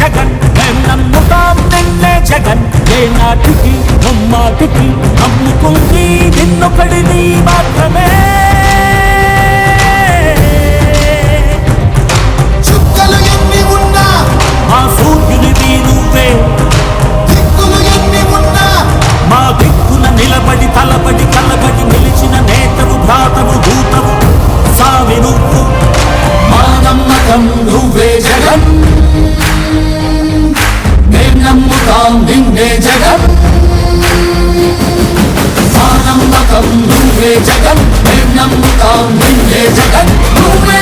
జగన్. మేం నమ్ముతాం నిన్నే జగన్? ఏ నాటికి నమ్మాటికి నమ్ముకుంది? నిన్నొకడిని మాత్రమే. నువ్వే జగన్ మేం నమ్ముతాం నిన్నే నువ్వే జగన్. నువ్వే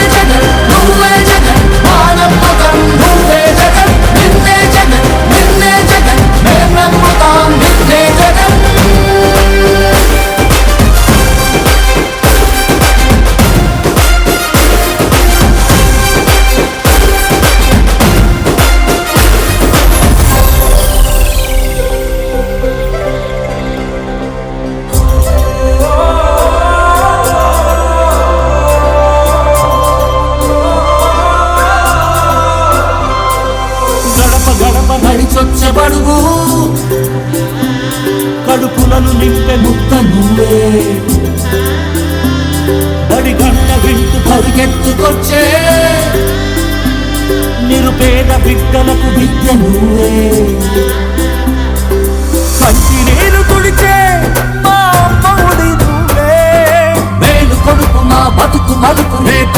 కడుపులను నింపే ముక్త నువ్వే. బడి గంట వింటూ పరిగెత్తుకొచ్చే నిరుపేద బిడ్డలకు విద్య నువ్వే. కంటి నేను తుడిచే మా అమ్మఒడి నువ్వే. వేలు కొడుకు మా బతుకు మలుపు రేపటి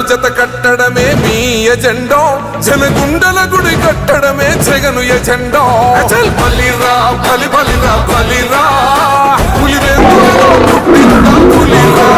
జెండలు జత కట్టడమే మీ ఎజెండో. జనగుండల గుడి కట్టడమే జగను ఎజెండో. అచల్ బలిరా బలి బలిరా బలిరా పులివెందులలో పుట్టిన పులిరా.